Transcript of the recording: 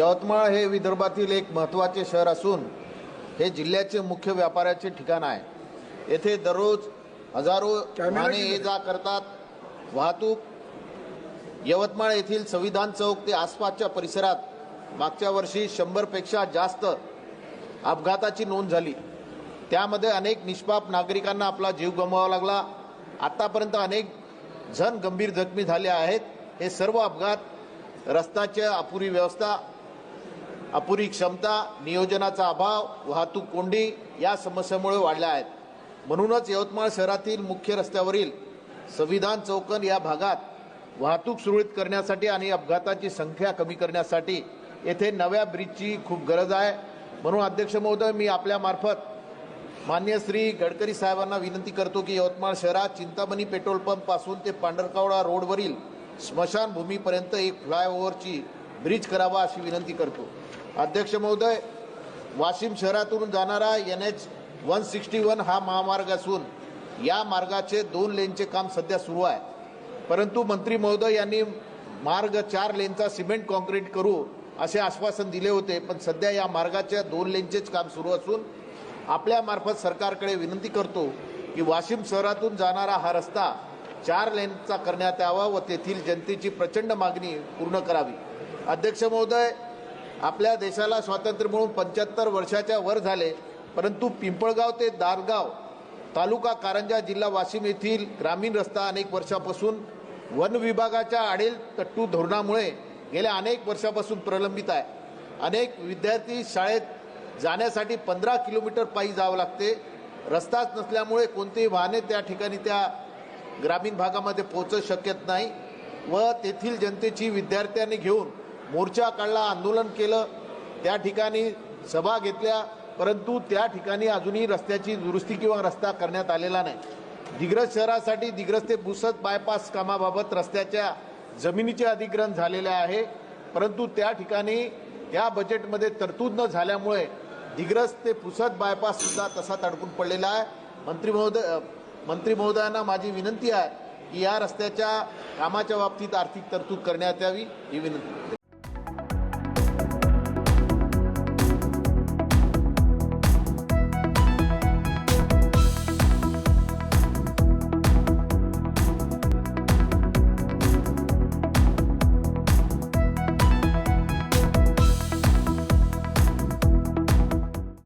यवतमाळ हे विदर्भातील एक महत्त्वाचे शहर असून हे जिल्ह्याचे मुख्य व्यापाराचे ठिकाण आहे. येथे दररोज हजारो वाहने ये. जा करतात. वाहतूक यवतमाळ येथील संविधान चौक ते आसपासच्या परिसरात मागच्या वर्षी शंभरपेक्षा जास्त अपघाताची नोंद झाली. त्यामध्ये अनेक निष्पाप नागरिकांना आपला जीव गमवावा लागला. आतापर्यंत अनेक जण गंभीर जखमी झाले आहेत. हे सर्व अपघात रस्त्याच्या अपुरी व्यवस्था अपुरी क्षमता नियोजनाचा अभाव वाहतूक कोंडी या समस्यामुळे वाढल्या आहेत. म्हणूनच यवतमाळ शहरातील मुख्य रस्त्यावरील संविधान चौकन या भागात वाहतूक सुरळीत करण्यासाठी आणि अपघाताची संख्या कमी करण्यासाठी येथे नव्या ब्रिजची खूप गरज आहे. म्हणून अध्यक्ष महोदय मी आपल्यामार्फत मान्य श्री गडकरी साहेबांना विनंती करतो की यवतमाळ शहरात चिंतामणी पेट्रोल पंपपासून ते पांढरकावडा रोडवरील स्मशानभूमीपर्यंत एक फ्लायओव्हरची ब्रिज करावा अशी विनंती करतो. अध्यक्ष महोदय वाशिम शहरातून जाणारा N H one sixty one हा महामार्ग असून या मार्गाचे दोन लेनचे काम सध्या सुरू आहे. परंतु मंत्री महोदय यांनी मार्ग चार लेनचा सिमेंट कॉन्क्रीट करू असे आश्वासन दिले होते पण सध्या या मार्गाच्या दोन लेनचेच काम सुरू असून आपल्यामार्फत सरकारकडे विनंती करतो की वाशिम शहरातून जाणारा हा रस्ता चार लेनचा करण्यात यावा व तेथील जनतेची प्रचंड मागणी पूर्ण करावी. अध्यक्ष महोदय आपल्या देशाला स्वातंत्र्य मिळून पंच्याहत्तर वर्षाच्या वर झाले परंतु पिंपळगाव ते दारगाव तालुका कारंजा जिल्हा वाशिम येथील ग्रामीण रस्ता अनेक वर्षापासून वन विभागाच्या आडेल तट्टू धोरणामुळे गेल्या अनेक वर्षापासून प्रलंबित आहे. अनेक विद्यार्थी शाळेत जाण्यासाठी पंधरा किलोमीटर पायी जावं लागते. रस्ताच नसल्यामुळे कोणतेही वाहने त्या ठिकाणी त्या ग्रामीण भागामध्ये पोहोचू शकत नाही व तेथील जनतेची विद्यार्थ्यांनी घेऊन मोर्चा काढला आंदोलन केलं त्या ठिकाणी सभा घेतल्या परंतु त्या ठिकाणी अजूनही रस्त्याची दुरुस्ती किंवा रस्ता करण्यात आलेला नाही. दिग्रज शहरासाठी दिग्रज ते पुसद बायपास कामाबाबत रस्त्याच्या जमिनीचे अधिग्रहण झालेले आहे परंतु त्या ठिकाणी या बजेटमध्ये तरतूद न झाल्यामुळे दिग्रज ते पुसत बायपास सुद्धा तसाच अडकून पडलेला आहे. मंत्री महोदय मंत्री महोदयांना माझी विनंती आहे की या रस्त्याच्या कामाच्या बाबतीत आर्थिक तरतूद करण्यात यावी ही विनंती.